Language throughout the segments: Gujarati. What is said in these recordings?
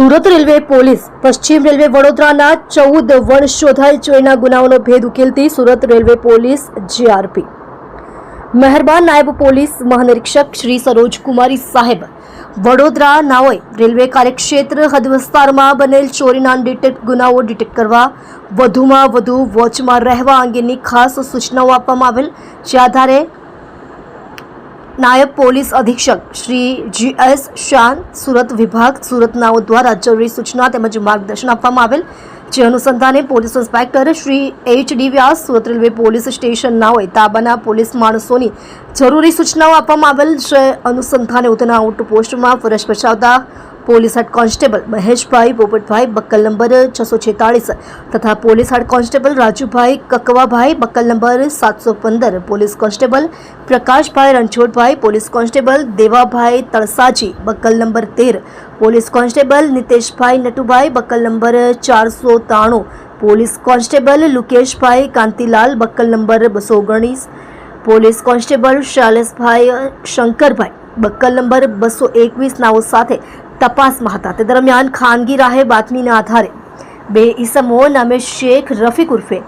સુરત રેલવે પોલીસ પશ્ચિમ રેલવે વડોદરાના ચૌદ વણ શોધાઈ ચોરીના ગુનાઓનો ભેદ ઉકેલતી સુરત રેલવે પોલીસ જીઆરપી. મહેરબાન નાયબ પોલીસ મહાનિરીક્ષક શ્રી સરોજ કુમારી સાહેબ. વડોદરા નાઓએ રેલવે કાર્યક્ષેત્ર હદ વિસ્તારમાં બનેલ ચોરીના ડિટેક્ટ ગુનાઓ ડિટેક્ટ કરવા, વધુમાં વધુ વોચમાં રહેવા અંગેની ખાસ સૂચનાઓ આપવામાં આવેલ, જે આધારે નાયબ પોલીસ અધિક્ષક શ્રી જી એસ શાન સુરત વિભાગ સુરતનાઓ દ્વારા જરૂરી સૂચના તેમજ માર્ગદર્શન આપવામાં આવેલ. જે અનુસંધાને police inspector Shri H D Vyas, Surat railway police સ્ટેશનનાઓએ તાબાના પોલીસ માણસોની જરૂરી સૂચનાઓ આપવામાં આવેલ. જે અનુસંધાને ઉધના આઉટપોસ્ટમાં ફરજ બજાવતા police head constable Maheshbhai, Popatbhai, buckle number છસો છેતાળીસ તથા police head constable Rajubhai Kakvabhai, buckle number સાતસો પંદર police constable Prakashbhai Ranchhodbhai, police constable Devabhai Talsaji, buckle number તેર police constable Niteshbhai Natubhai, buckle number ચારસો ત્રાણું police constable Lukeshbhai Kantilal, buckle number બસો ઓગણીસ police constable Shaileshbhai Shankarbhai, buckle number બસો એકવીસ નાઓ સાથે તપાસમાં હતા. તે દરમિયાન ખાનગી રાહે બાતમીના આધારે બે ઈસમો નામે શેખ રફીક ઉર્ફે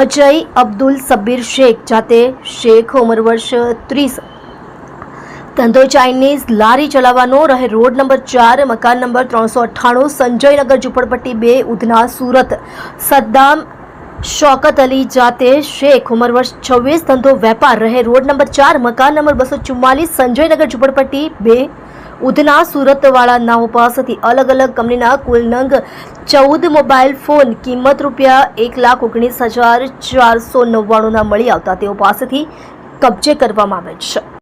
અજય અબ્દુલ સબ્બીર શેખ, જાતે શેખ ઉંમર વર્ષ ત્રીસ. ધંધો ચાઇનીઝ લારી ચલાવવાનો રહે રોડ નંબર ચાર, મકાન નંબર ત્રણસો અઠ્ઠાણું, સંજયનગર ઝુંપડપટ્ટી બે, ઉધના સુરત. સદ્દામ શોકત અલી જાતે શેખ ઉંમર વર્ષ છવ્વીસ, ધંધો વેપાર રહે રોડ નંબર ચાર, મકાન નંબર બસો ચુમ્માલીસ, સંજયનગર ઝુંપડપટ્ટી બે ઉધના સુરતવાળા નાઓ પાસેથી અલગ અલગ કંપનીના કુલ નંગ ચૌદ મોબાઈલ ફોન કિંમત રૂપિયા એક લાખ ઓગણીસ હજાર ચારસો નવ્વાણુંના મળી આવતા તેઓ પાસેથી કબજે કરવામાં આવે છે.